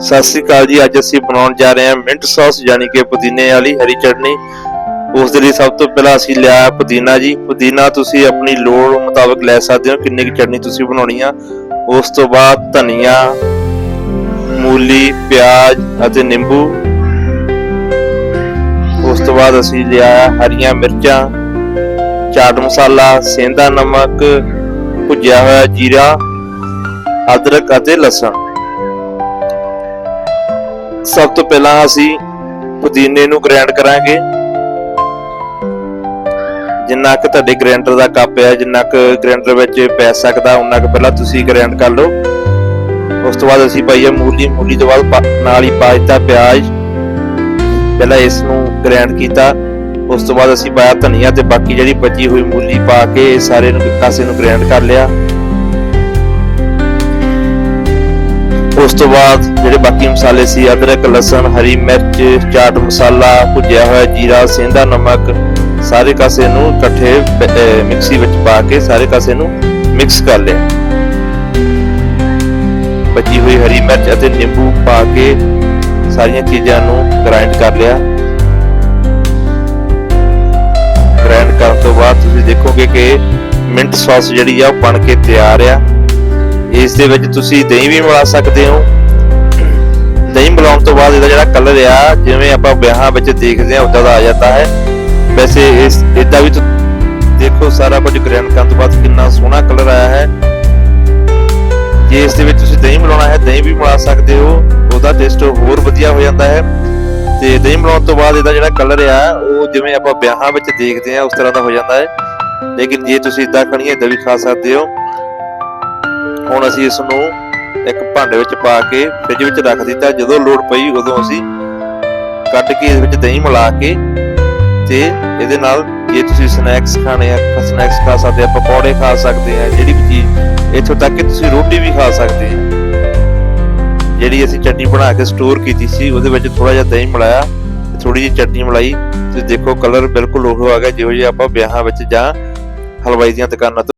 ਸਤਿ ਸ੍ਰੀ ਅਕਾਲ ਜੀ, ਅੱਜ ਅਸੀਂ ਬਣਾਉਣ ਜਾ ਰਹੇ ਹਾਂ ਮਿੰਟ ਸੌਸ ਯਾਨੀ ਕਿ ਪੁਦੀਨੇ ਵਾਲੀ ਹਰੀ ਚਟਨੀ। ਉਸ ਦੇ ਲਈ ਸਭ ਤੋਂ ਪਹਿਲਾਂ ਅਸੀਂ ਲਿਆ ਪੁਦੀਨਾ ਜੀ। ਪੁਦੀਨਾ ਤੁਸੀਂ ਆਪਣੀ ਲੋੜ ਮੁਤਾਬਕ ਲੈ ਸਕਦੇ ਹੋ, ਕਿੰਨੀ ਕੁ ਚਟਨੀ ਤੁਸੀਂ ਬਣਾਉਣੀ ਆ। ਉਸ ਤੋਂ ਬਾਅਦ ਧਨੀਆ, ਮੂਲੀ, ਪਿਆਜ਼ ਅਤੇ ਨਿੰਬੂ। ਉਸ ਤੋਂ ਬਾਅਦ ਅਸੀਂ ਲਿਆ ਹਰੀਆਂ ਮਿਰਚਾਂ, ਚਾਟ ਮਸਾਲਾ ਸੇਂਦਾ ਨਮਕ, ਭੁੱਜਿਆ ਹੋਇਆ ਜੀਰਾ, ਅਦਰਕ ਅਤੇ ਲਸਣ। ਸਭ ਤੋਂ ਪਹਿਲਾਂ ਅਸੀਂ ਪੁਦੀਨੇ ਨੂੰ ਗ੍ਰਾਈਂਡ ਕਰਾਂਗੇ। ਜਿੰਨਾ ਕੁ ਤੁਹਾਡੇ ਗ੍ਰਾਈਂਡਰ ਦਾ ਕੱਪ ਹੈ, ਜਿੰਨਾ ਕੁ ਗ੍ਰਾਈਂਡਰ ਵਿੱਚ ਪੈ ਸਕਦਾ ਉਨਾ ਕੁ ਪਹਿਲਾਂ ਤੁਸੀਂ ਗ੍ਰਾਈਂਡ ਕਰ ਲਓ। ਉਸ ਤੋਂ ਬਾਅਦ ਅਸੀਂ ਪਾਈਏ ਮੂਲੀ ਮੂਲੀ ਤੋਂ ਬਾਅਦ ਨਾਲ ਹੀ ਪਾ ਦਿੱਤਾ ਪਿਆਜ਼। ਪਹਿਲਾਂ ਇਸ ਨੂੰ ਗ੍ਰਾਈਂਡ ਕੀਤਾ। ਉਸ ਤੋਂ ਬਾਅਦ ਅਸੀਂ ਪਾਇਆ ਧਨੀਆ ਤੇ ਬਾਕੀ ਜਿਹੜੀ ਬਚੀ ਹੋਈ ਮੂਲੀ ਪਾ ਕੇ ਸਾਰੇ ਨੂੰ ਇੱਕ ਨੂੰ ਗ੍ਰਾਈਂਡ ਕਰ ਲਿਆ। ਉਸ ਤੋਂ ਬਾਅਦ ਜਿਹੜੇ ਬਾਕੀ ਮਸਾਲੇ ਸੀ, ਅਦਰਕ, ਲਸਣ, ਹਰੀ ਮਿਰਚ, ਚਾਟ ਮਸਾਲਾ ਭੁੱਜਿਆ ਹੋਇਆ ਜੀਰਾ ਸੇਂਦਾ ਨਮਕ, ਸਾਰੇ ਕਾਸੇ ਨੂੰ ਇਕੱਠੇ ਮਿਕਸੀ ਵਿੱਚ ਪਾ ਕੇ ਸਾਰੇ ਕਾਸੇ ਨੂੰ ਮਿਕਸ ਕਰ ਲਿਆ। ਬਚੀ ਹੋਈ ਹਰੀ ਮਿਰਚ ਅਤੇ ਨਿੰਬੂ ਪਾ ਕੇ ਸਾਰੀਆਂ ਚੀਜ਼ਾਂ ਨੂੰ ਗ੍ਰਾਈਂਡ ਕਰ ਲਿਆ। ਗ੍ਰਾਈਂਡ ਕਰਨ ਤੋਂ ਬਾਅਦ ਤੁਸੀਂ ਦੇਖੋਗੇ ਕਿ ਮਿੰਟ ਸੌਸ ਜਿਹੜੀ ਆ ਉਹ ਬਣ ਕੇ ਤਿਆਰ ਆ। ਇਸ ਦੇ ਵਿੱਚ ਤੁਸੀਂ ਦਹੀਂ ਵੀ ਮਿਲਾ ਸਕਦੇ ਹੋ। ਦਹੀਂ ਮਿਲਾਉਣ ਤੋਂ ਬਾਅਦ ਇਹਦਾ ਜਿਹੜਾ ਕਲਰ ਆ, ਜਿਵੇਂ ਆਪਾਂ ਵਿਆਹਾਂ ਵਿੱਚ ਦੇਖਦੇ ਆ ਉਦਾਂ ਦਾ ਆ ਜਾਂਦਾ ਹੈ। ਵੈਸੇ ਇਸ ਇਦਾਂ ਵੀ ਦੇਖੋ ਸਾਰਾ ਕੁਝ ਗ੍ਰਾਈਂਡ ਕਰਨ ਤੋਂ ਬਾਅਦ ਕਿੰਨਾ ਸੋਹਣਾ ਕਲਰ ਆਇਆ ਹੈ। ਜੇ ਇਸ ਦੇ ਵਿੱਚ ਤੁਸੀਂ ਦਹੀਂ ਮਿਲਾਉਣਾ ਹੈ, ਦਹੀਂ ਵੀ ਮਿਲਾ ਸਕਦੇ ਹੋ। ਉਹਦਾ ਟੇਸਟ ਹੋਰ ਵਧੀਆ ਹੋ ਜਾਂਦਾ ਹੈ। ਤੇ ਦਹੀਂ ਮਿਲਾਉਣ ਤੋਂ ਬਾਅਦ ਇਹਦਾ ਜਿਹੜਾ ਕਲਰ ਆ, ਉਹ ਜਿਵੇਂ ਆਪਾਂ ਵਿਆਹਾਂ ਵਿੱਚ ਦੇਖਦੇ ਆ ਉਸ ਤਰ੍ਹਾਂ ਦਾ ਹੋ ਜਾਂਦਾ ਹੈ। ਲੇਕਿਨ ਜੇ ਤੁਸੀਂ ਇਦਾਂ ਖਾਣੀ ਹੈ ਇਦਾਂ ਵੀ ਖਾ ਸਕਦੇ ਹੋ। ਹੁਣ ਅਸੀਂ ਇਸ ਨੂੰ ਇੱਕ ਭਾਂਡੇ ਵਿੱਚ ਪਾ ਕੇ ਫ੍ਰਿਜ ਵਿੱਚ ਰੱਖ ਦਿੱਤਾ। ਜਦੋਂ ਲੋੜ ਪਈ ਉਦੋਂ ਅਸੀਂ ਕੱਢ ਕੇ ਇਸ ਵਿੱਚ ਦਹੀਂ ਮਿਲਾ ਕੇ ਤੇ ਇਹਦੇ ਨਾਲ ਜੇ ਤੁਸੀਂ ਸਨੈਕਸ ਖਾਣੇ ਆ ਸਨੈਕਸ ਖਾ ਸਕਦੇ ਆ, ਪਕੌੜੇ ਖਾ ਸਕਦੇ ਆ, ਜਿਹੜੀ ਵੀ ਚੀਜ਼ ਇੱਥੋਂ ਤੱਕ ਕਿ ਤੁਸੀਂ ਰੋਟੀ ਵੀ ਖਾ ਸਕਦੇ ਆ। ਜਿਹੜੀ ਅਸੀਂ ਚਟਨੀ ਬਣਾ ਕੇ ਸਟੋਰ ਕੀਤੀ ਸੀ, ਉਹਦੇ ਵਿੱਚ ਥੋੜਾ ਜਿਹਾ ਦਹੀਂ ਮਿਲਾਇਆ ਤੇ ਥੋੜੀ ਜਿਹੀ ਚਟਨੀ ਮਿਲਾਈ। ਤੁਸੀਂ ਦੇਖੋ ਕਲਰ ਬਿਲਕੁਲ ਉਹ ਆ ਗਿਆ, ਜਿਹੋ ਜਿਹਾ ਆਪਾਂ ਵਿਆਹਾਂ ਵਿੱਚ ਜਾਂ ਹਲਵਾਈ ਦੀਆਂ ਦੁਕਾਨਾਂ ਤੋਂ